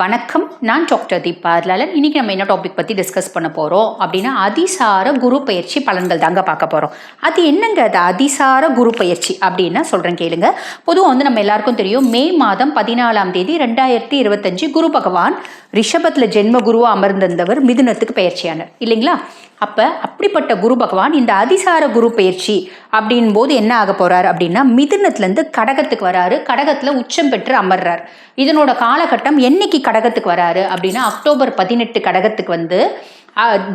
வணக்கம். நான் டாக்டர் தீபா அதனால இன்னைக்கு நம்ம என்ன டாபிக் பற்றி டிஸ்கஸ் பண்ண போகிறோம் அப்படின்னா அதிசார குரு பயிற்சி பலன்கள் தாங்க பார்க்க போகிறோம் அது என்னங்க அது? அதிசார குரு பயிற்சி அப்படின்னா சொல்கிறேன் கேளுங்க. பொதுவாக வந்து நம்ம எல்லாருக்கும் தெரியும் மே மாதம் பதினாலாம் தேதி ரெண்டாயிரத்தி இருபத்தஞ்சு குரு பகவான் ரிஷபத்தில் ஜென்ம குருவாக அமர்ந்திருந்தவர் மிதுனத்துக்கு பயிற்சியானார் இல்லைங்களா? அப்போ அப்படிப்பட்ட குரு பகவான் இந்த அதிசார குரு பயிற்சி அப்படின் போது என்ன ஆக போறார் அப்படின்னா மிதுனத்துலேருந்து கடகத்துக்கு வராரு. கடகத்தில் உச்சம் பெற்று அமர்றார். இதனோட காலகட்டம் என்னைக்கு கடகத்துக்கு வராரு அப்படின்னா அக்டோபர் பதினெட்டு கடகத்துக்கு வந்து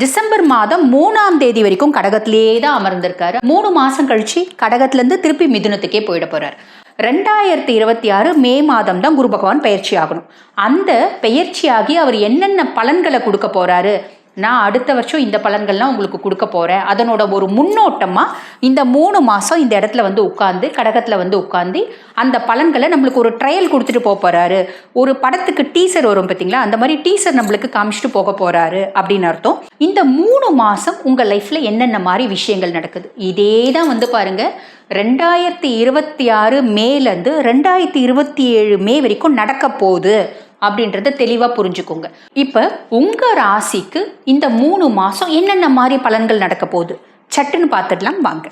டிசம்பர் மாதம் மூணாம் தேதி வரைக்கும் கடகத்திலேயே தான் அமர்ந்திருக்காரு. மூணு மாசம் கழிச்சு கடகத்துலேருந்து திருப்பி மிதுனத்துக்கே போயிட போறார். ரெண்டாயிரத்தி இருபத்தி ஆறு மே மாதம் தான் குரு பகவான் பயிற்சி ஆகணும். அந்த பயிற்சியாகி அவர் என்னென்ன பலன்களை கொடுக்க போறாரு நான் அடுத்த வருஷம் இந்த பலன்கள்லாம் உங்களுக்கு கொடுக்க போகிறேன் அதனோட ஒரு முன்னோட்டமாக இந்த மூணு மாதம் இந்த இடத்துல வந்து உட்காந்து கடகத்தில் வந்து உட்காந்து அந்த பலன்களை நம்மளுக்கு ஒரு ட்ரையல் கொடுத்துட்டு போக போகிறாரு ஒரு படத்துக்கு டீசர் வரும் பார்த்தீங்களா அந்த மாதிரி டீசர் நம்மளுக்கு காமிச்சிட்டு போக போகிறாரு அப்படின்னு அர்த்தம். இந்த மூணு மாதம் உங்கள் லைஃப்பில் என்னென்ன மாதிரி விஷயங்கள் நடக்குது? இதே தான் வந்து பாருங்கள் ரெண்டாயிரத்தி இருபத்தி ஆறு மேலேருந்து ரெண்டாயிரத்தி இருபத்தி ஏழு மே வரைக்கும் நடக்க போகுது. அப்படின்றத தெளிவாக புரிஞ்சுக்கோங்க. இப்போ உங்கள் ராசிக்கு இந்த மூணு மாதம் என்னென்ன மாதிரி பலன்கள் நடக்க போகுது? சட்டுன்னு பார்த்துடலாம் வாங்க.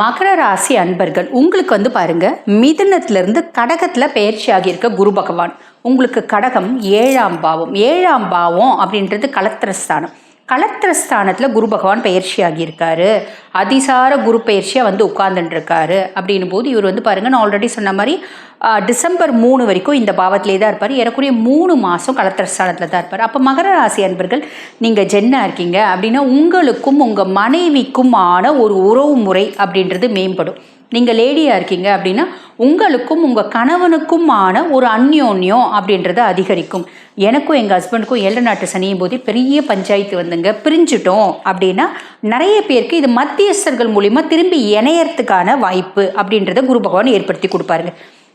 மகர ராசி அன்பர்கள் உங்களுக்கு வந்து பாருங்க மிதுனத்திலிருந்து கடகத்தில் பயிற்சி ஆகியிருக்க குரு பகவான். உங்களுக்கு கடகம் ஏழாம் பாவம். ஏழாம் பாவம் அப்படின்றது கலத்திரஸ்தானம் கலத்திரஸ்தானத்தில் குரு பகவான் பயிற்சி ஆகியிருக்காரு அதிசார குரு பயிற்சியாக வந்து உட்கார்ந்துட்டுருக்காரு. அப்படின்னும் போது இவர் வந்து பாருங்கள் நான் ஆல்ரெடி சொன்ன மாதிரி டிசம்பர் மூணு வரைக்கும் இந்த பாவத்திலே தான் இருப்பார். ஏறக்குறைய மூணு மாதம் கலத்திரஸ்தானத்தில் தான் இருப்பார். அப்போ மகர ராசி அன்பர்கள் நீங்கள் ஜென்னா இருக்கீங்க அப்படின்னா உங்களுக்கும் உங்கள் மனைவிக்குமான ஒரு உறவு முறை அப்படின்றது மேம்படும். நீங்கள் லேடியாக இருக்கீங்க அப்படின்னா உங்களுக்கும் உங்கள் கணவனுக்குமான ஒரு அந்யோன்யம் அப்படின்றத அதிகரிக்கும். எனக்கும் எங்கள் ஹஸ்பண்டுக்கும் ஏழு நாட்டு சனியும் போது பெரிய பஞ்சாயத்து வந்துங்க. பிரிஞ்சுட்டோம் அப்படின்னா நிறைய பேருக்கு இது மத்தியஸ்தர்கள் மூலிமா திரும்பி இணையறதுக்கான வாய்ப்பு அப்படின்றத குரு பகவான் ஏற்படுத்தி கொடுப்பாருங்க.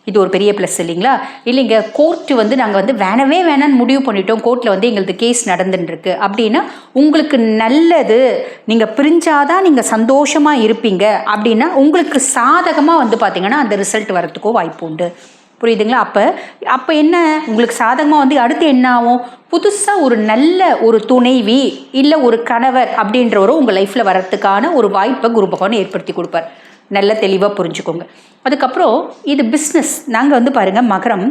இது ஒரு பெரிய ப்ளஸ் இல்லைங்களா? இல்லைங்க கோர்ட்டு வந்து நாங்கள் வந்து வேணவே வேணான்னு முடிவு பண்ணிட்டோம். கோர்ட்டில் வந்து எங்களுக்கு கேஸ் நடந்துட்டுருக்கு அப்படின்னா உங்களுக்கு நல்லது. நீங்கள் பிரிஞ்சாதான் நீங்கள் சந்தோஷமாக இருப்பீங்க. அப்படின்னா உங்களுக்கு சாதகமாக வந்து பார்த்தீங்கன்னா அந்த ரிசல்ட் வரத்துக்கோ வாய்ப்பு உண்டு. புரியுதுங்களா? அப்போ அப்போ என்ன? உங்களுக்கு சாதகமாக வந்து அடுத்து என்ன ஆகும்? புதுசாக ஒரு நல்ல ஒரு துணைவி இல்லை ஒரு கணவர் அப்படின்றவரும் உங்கள் லைஃப்பில் வரத்துக்கான ஒரு வாய்ப்பை குரு பகவான் ஏற்படுத்தி கொடுப்பார். நல்ல தெளிவாக புரிஞ்சுக்கோங்க. அதுக்கப்புறம் இது பிஸ்னஸ் நாங்கள் வந்து பாருங்கள் மகரம்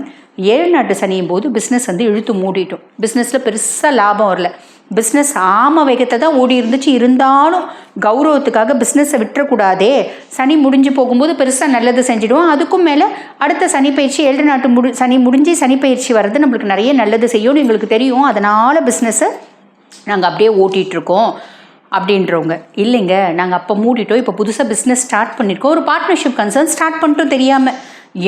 ஏழு நாட்டு சனியும் போது பிஸ்னஸ் வந்து இழுத்து மூடிட்டோம். பிஸ்னஸில் பெருசாக லாபம் வரல. பிஸ்னஸ் ஆம வேகத்தை தான் ஓடி இருந்துச்சு. இருந்தாலும் கௌரவத்துக்காக பிஸ்னஸை விட்டுறக்கூடாதே. சனி முடிஞ்சு போகும்போது பெருசாக நல்லது செஞ்சிடுவோம். அதுக்கும் மேலே அடுத்த சனி பயிற்சி ஏழு நாட்டு முடி சனி முடிஞ்சு சனி பயிற்சி வர்றது நம்மளுக்கு நிறைய நல்லது செய்யும்னு எங்களுக்கு தெரியும். அதனால் பிஸ்னஸை நாங்கள் அப்படியே ஓட்டிகிட்ருக்கோம் அப்படின்றவங்க. இல்லைங்க நாங்கள் அப்போ மூடிட்டோம் இப்போ புதுசாக பிஸ்னஸ் ஸ்டார்ட் பண்ணியிருக்கோம் ஒரு பார்ட்னர்ஷிப் கன்சர்ன் ஸ்டார்ட் பண்ணிட்டோம் தெரியாமல்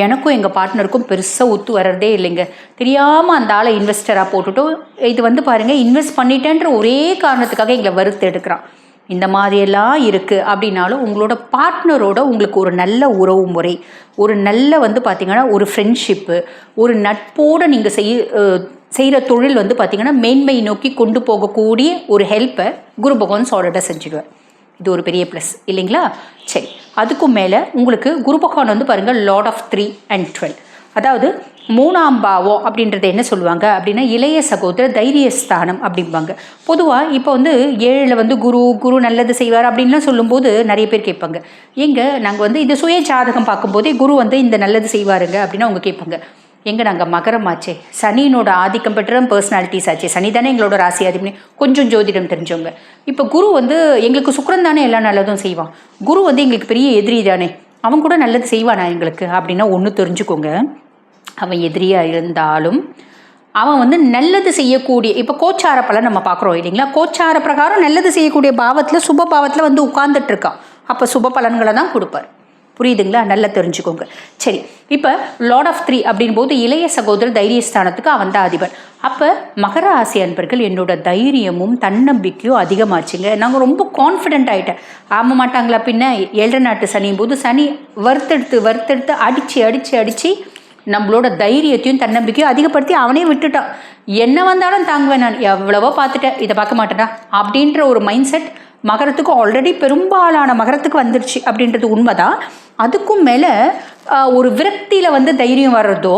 எனக்கும் எங்கள் பார்ட்னருக்கும் பெருசாக ஒத்து வர்றதே இல்லைங்க. தெரியாமல் அந்த ஆளை இன்வெஸ்டராக போட்டுட்டோம். இது வந்து பாருங்கள் இன்வெஸ்ட் பண்ணிட்டேன்ற ஒரே காரணத்துக்காக எங்களை வறுத்து எடுக்கிறான். இந்த மாதிரியெல்லாம் இருக்குது அப்படின்னாலும் உங்களோட பார்ட்னரோட உங்களுக்கு ஒரு நல்ல உறவு முறை ஒரு நல்ல வந்து பார்த்திங்கன்னா ஒரு ஃப்ரெண்ட்ஷிப்பு ஒரு நட்போடு நீங்கள் செய் செய்கிற தொழில் வந்து பார்த்திங்கன்னா மேன்மை நோக்கி கொண்டு போகக்கூடிய ஒரு ஹெல்ப்பை குரு பகவான் சாலிடாக செஞ்சுடுவார். இது ஒரு பெரிய ப்ளஸ் இல்லைங்களா? சரி. அதுக்கும் மேலே உங்களுக்கு குரு பகவான் வந்து பாருங்கள் lord of three and twelve அதாவது மூணாம் பாவம் அப்படின்றது என்ன சொல்லுவாங்க? அப்படின்னா இளைய சகோதர தைரியஸ்தானம் அப்படிம்பாங்க. பொதுவாக இப்போ வந்து ஏழில் வந்து குரு குரு நல்லது செய்வார் அப்படின்லாம் சொல்லும்போது நிறைய பேர் கேட்பாங்க. எங்கே? நாங்கள் வந்து இது சுய ஜாதகம் பார்க்கும்போதே குரு வந்து இந்த நல்லது செய்வாருங்க அப்படின்னு அவங்க கேட்பாங்க. எங்கே நாங்கள் மகரம் ஆச்சே? சனியினோட ஆதிக்கம் பெற்ற பர்சனாலிட்டிஸ் ஆச்சு. சனி தானே எங்களோட ராசி அதிபதி. கொஞ்சம் ஜோதிடம் தெரிஞ்சவங்க. இப்போ குரு வந்து எங்களுக்கு சுக்கிரன் தானே எல்லா நல்லதும் செய்வான். குரு வந்து எங்களுக்கு பெரிய எதிரி தானே. அவன் கூட நல்லது செய்வானா எங்களுக்கு? அப்படின்னா ஒன்று தெரிஞ்சுக்கோங்க. அவன் எதிரியாக இருந்தாலும் அவன் வந்து நல்லது செய்யக்கூடிய இப்போ கோச்சார பலன் நம்ம பார்க்குறோம் இல்லைங்களா? கோச்சார பிரகாரம் நல்லது செய்யக்கூடிய பாவத்தில் சுப பாவத்தில் வந்து உட்கார்ந்துட்டு இருக்கான். அப்போ சுப பலன்களை தான் கொடுப்பார். புரியுதுங்களா? நல்லா தெரிஞ்சுக்கோங்க. சரி இப்போ லார்ட் ஆஃப் த்ரீ அப்படின் போது இளைய சகோதரர் தைரியஸ்தானத்துக்கு அவன் தான் அதிபர் அப்போ மகர ராசி அன்பர்கள் என்னோட தைரியமும் தன்னம்பிக்கையும் அதிகமாச்சுங்க. நாங்கள் ரொம்ப கான்ஃபிடென்ட் ஆகிட்டேன் ஆம மாட்டாங்களா பின்ன? ஏழரை நாட்டு சனியும் போது சனி வறுத்தெடுத்து வறுத்தெடுத்து அடித்து அடித்து அடித்து நம்மளோட தைரியத்தையும் தன்னம்பிக்கையும் அதிகப்படுத்தி அவனே விட்டுட்டான். என்ன வந்தாலும் தாங்குவேன் நான். எவ்வளவோ பார்த்துட்டேன். இதை பார்க்க மாட்டேனா அப்படின்ற ஒரு மைண்ட் செட் மகரத்துக்கு ஆல்ரெடி பெரும்பாலான மகரத்துக்கு வந்துடுச்சு அப்படின்றது உண்மைதான். அதுக்கும் மேலே ஒரு விரக்தியில் வந்து தைரியம் வர்றதோ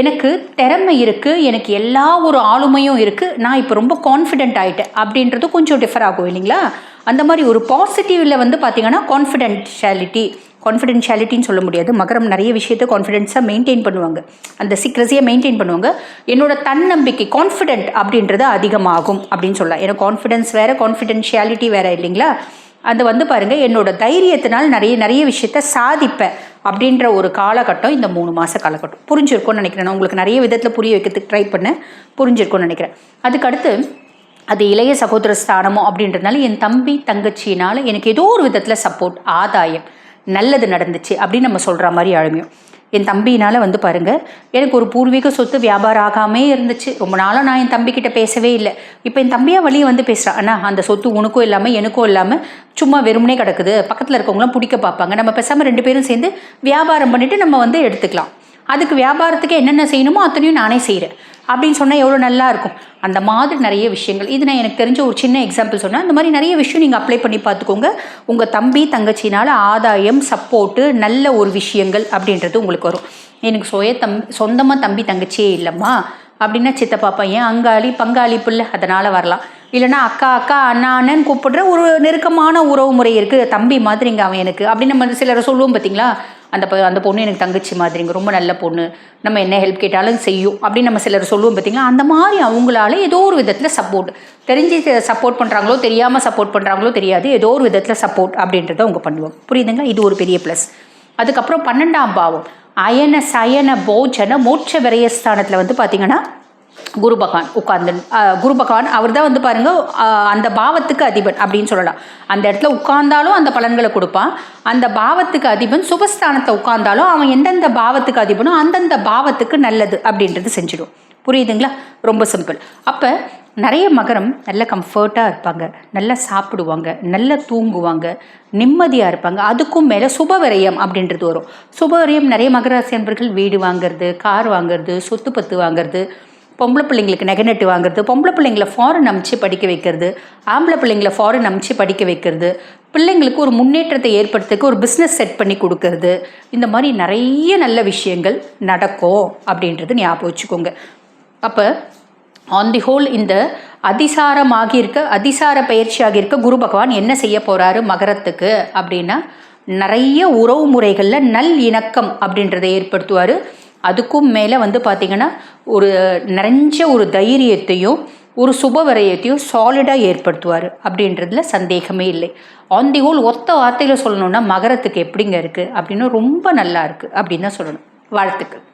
எனக்கு திறமை இருக்குது எனக்கு எல்லா ஒரு ஆளுமையும் இருக்குது நான் இப்போ ரொம்ப கான்ஃபிடென்ட் ஆகிட்டேன் அப்படின்றது கொஞ்சம் டிஃபர் ஆகும் இல்லைங்களா? அந்த மாதிரி ஒரு பாசிட்டிவில் வந்து பார்த்திங்கன்னா கான்ஃபிடென்ஷியாலிட்டி கான்ஃபிடென்ஷியாலிட்டின்னு சொல்ல முடியாது. மகரம் நிறைய விஷயத்த கான்ஃபிடென்ஸாக மெயின்டைன் பண்ணுவாங்க. அந்த சீக்ரஸியை மெயின்டைன் பண்ணுவாங்க. என்னோட தன்னம்பிக்கை கான்ஃபிடென்ட் அப்படின்றது அதிகமாகும் அப்படின்னு சொல்லலாம். ஏன்னா கான்ஃபிடென்ஸ் வேறு கான்ஃபிடென்ஷியாலிட்டி வேறு இல்லைங்களா? அது வந்து பாருங்கள் என்னோட தைரியத்தினால் நிறைய நிறைய விஷயத்த சாதிப்பேன் அப்படின்ற ஒரு காலகட்டம் இந்த மூணு மாத காலகட்டம். புரிஞ்சிருக்கும்னு நினைக்கிறேன். நான் உங்களுக்கு நிறைய விதத்தில் புரிய வைக்கிறதுக்கு ட்ரை பண்ணேன். புரிஞ்சிருக்கும்னு நினைக்கிறேன். அதுக்கடுத்து அது இளைய சகோதர ஸ்தானமோ அப்படின்றதுனால என் தம்பி தங்கச்சியினால் எனக்கு ஏதோ ஒரு விதத்தில் சப்போர்ட் ஆதாயம். நல்லது நடந்துச்சு அப்படின்னு நம்ம சொல்கிற மாதிரி அழுமையும் என் தம்பியினால் வந்து பாருங்கள் எனக்கு ஒரு பூர்வீக சொத்து வியாபாரம் ஆகாமே இருந்துச்சு. ரொம்ப நாளாக நான் என் தம்பிக்கிட்ட பேசவே இல்லை. இப்போ என் தம்பியாக வழியை வந்து பேசுகிறான் ஆனால் அந்த சொத்து உனக்கும் இல்லாமல் எனக்கும் இல்லாமல் சும்மா வெறுமனே கிடக்குது. பக்கத்தில் இருக்கவங்களாம் பிடிக்க பார்ப்பாங்க. நம்ம பேசாமல் ரெண்டு பேரும் சேர்ந்து வியாபாரம் பண்ணிவிட்டு நம்ம வந்து எடுத்துக்கலாம். அதுக்கு வியாபாரத்துக்கு என்னென்ன செய்யணுமோ அத்தனையும் நானே செய்கிறேன் அப்படின்னு சொன்னால் எவ்வளோ நல்லா இருக்கும். அந்த மாதிரி நிறைய விஷயங்கள். இது நான் எனக்கு தெரிஞ்ச ஒரு சின்ன எக்ஸாம்பிள் சொன்னேன் அந்த மாதிரி நிறைய விஷயம் நீங்கள் அப்ளை பண்ணி பார்த்துக்கோங்க. உங்கள் தம்பி தங்கச்சினால் ஆதாயம் சப்போர்ட்டு நல்ல ஒரு விஷயங்கள் அப்படின்றது உங்களுக்கு வரும். எனக்கு சுய தம் சொந்தமாக தம்பி தங்கச்சியே இல்லைம்மா அப்படின்னா சித்தப்பா பையன் அங்காளி பங்காளி பிள்ளை அதனால் வரலாம். இல்லைன்னா அக்கா அக்கா அண்ணா அண்ணன் கூப்பிடுற ஒரு நெருக்கமான உறவு முறை இருக்குது தம்பி மாதிரிங்க அவன் எனக்கு. அப்படின்னு நம்ம சிலரை சொல்லுவோம் பார்த்தீங்களா அந்த அந்த பொண்ணு எனக்கு தங்கச்சி மாதிரிங்க ரொம்ப நல்ல பொண்ணு. நம்ம என்ன ஹெல்ப் கேட்டாலும் செய்யும் அப்படின்னு நம்ம சிலர் சொல்லுவோம் பார்த்தீங்களா அந்த மாதிரி அவங்களால ஏதோ ஒரு விதத்தில் சப்போர்ட் தெரிஞ்சு சப்போர்ட் பண்ணுறாங்களோ தெரியாமல் சப்போர்ட் பண்ணுறாங்களோ தெரியாது ஏதோ ஒரு விதத்தில் சப்போர்ட் அப்படின்றத அவங்க பண்ணுவோம் புரியுதுங்க இது ஒரு பெரிய ப்ளஸ் அதுக்கப்புறம் பன்னெண்டாம் பாவம். அயன சயன போஜன மோட்ச விரயஸ்தானத்தில் வந்து பார்த்தீங்கன்னா குரு பகவான் உட்கார்ந்து குரு பகவான் அவர் தான் வந்து பாருங்க அந்த பாவத்துக்கு அதிபன் அப்படின்னு சொல்லலாம். அந்த இடத்துல உட்கார்ந்தாலும் அந்த பலன்களை கொடுப்பான். அந்த பாவத்துக்கு அதிபன் சுபஸ்தானத்தை உட்கார்ந்தாலும் அவன் எந்தெந்த பாவத்துக்கு அதிபனோ அந்தந்த பாவத்துக்கு நல்லது அப்படின்றது செஞ்சிடும். புரியுதுங்களா? ரொம்ப சிம்பிள் அப்போ நிறைய மகரம் நல்ல கம்ஃபர்ட்டாக இருப்பாங்க நல்லா சாப்பிடுவாங்க நல்லா தூங்குவாங்க நிம்மதியாக இருப்பாங்க. அதுக்கும் மேலே சுபவரையம் அப்படின்றது வரும். சுபவரியம் நிறைய மகராசி அன்பர்கள் வீடு வாங்குறது கார் வாங்குறது சொத்து பத்து வாங்குறது பொம்பளை பிள்ளைங்களுக்கு நெகனெட்டு வாங்குறது பொம்பளை பிள்ளைங்கள ஃபாரின் அமுச்சு படிக்க வைக்கிறது ஆம்பளை பிள்ளைங்கள ஃபாரின் அமுச்சு படிக்க வைக்கிறது பிள்ளைங்களுக்கு ஒரு முன்னேற்றத்தை ஏற்படுத்துக்கு ஒரு பிஸ்னஸ் செட் பண்ணி கொடுக்கறது. இந்த மாதிரி நிறைய நல்ல விஷயங்கள் நடக்கும் அப்படின்றது ஞாபகம் வச்சுக்கோங்க. அப்போ ஆன் தி ஹோல் இந்த அதிசாரமாகி இருக்க அதிசார பயிற்சியாக இருக்க குரு பகவான் என்ன செய்ய போகிறாரு மகரத்துக்கு அப்படின்னா நிறைய உறவு முறைகளில் நல் இணக்கம் அப்படின்றத ஏற்படுத்துவார். அதுக்கும் மேலே வந்து பார்த்திங்கன்னா ஒரு நிறைஞ்ச ஒரு தைரியத்தையும் ஒரு சுபவரையத்தையும் சாலிடாக ஏற்படுத்துவார் அப்படின்றதுல சந்தேகமே இல்லை. ஆன் தி ஹோல் ஒத்த வார்த்தையில் சொல்லணுன்னா மகரத்துக்கு எப்படிங்க இருக்குது அப்படின்னு ரொம்ப நல்லா இருக்குது அப்படின்னு தான் சொல்லணும். வாழ்த்துக்கள்.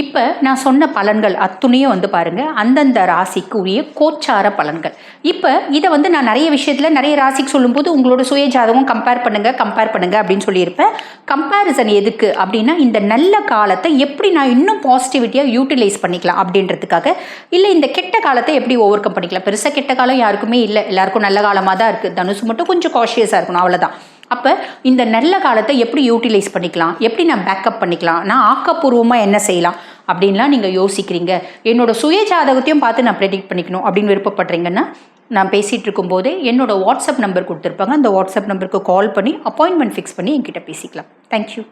இப்போ நான் சொன்ன பலன்கள் அத்துணையும் வந்து பாருங்கள் அந்தந்த ராசிக்கு உரிய கோச்சார பலன்கள். இப்போ இதை வந்து நான் நிறைய விஷயத்தில் நிறைய ராசிக்கு சொல்லும்போது உங்களோட சுய ஜாதகம் கம்பேர் பண்ணுங்கள் கம்பேர் பண்ணுங்கள் அப்படின்னு சொல்லியிருப்பேன். கம்பேரிசன் எதுக்கு அப்படின்னா இந்த நல்ல காலத்தை எப்படி நான் இன்னும் பாசிட்டிவிட்டியாக யூட்டிலைஸ் பண்ணிக்கலாம் அப்படின்றதுக்காக. இல்லை இந்த கெட்ட காலத்தை எப்படி ஓவர் கம் பண்ணிக்கலாம். பெருசாக கெட்ட காலம் யாருக்குமே இல்லை. எல்லாருக்கும் நல்ல காலமாக தான் இருக்குது தனுசு மட்டும் கொஞ்சம் காஷியஸாக இருக்கணும். அவ்வளோதான் அப்போ இந்த நல்ல காலத்தை எப்படி யூட்டிலைஸ் பண்ணிக்கலாம்? எப்படி நான் பேக்கப் பண்ணிக்கலாம்? நான் ஆக்கப்பூர்வமாக என்ன செய்யலாம்? அப்படின்லாம் நீங்கள் யோசிக்கிறீங்க. என்னோட சுய ஜாதகத்தையும் பார்த்து நான் ப்ரெடிக்ட் பண்ணிக்கணும் அப்படின்னு விருப்பப்படுறீங்கன்னா நான் பேசிகிட்டு இருக்கும்போது என்னோடய வாட்ஸ்அப் நம்பர் கொடுத்துருப்பாங்க. அந்த வாட்ஸ்அப் நம்பருக்கு கால் பண்ணி அப்பாயின்மெண்ட் ஃபிக்ஸ் பண்ணி என்கிட்ட பேசிக்கலாம். தேங்க்யூ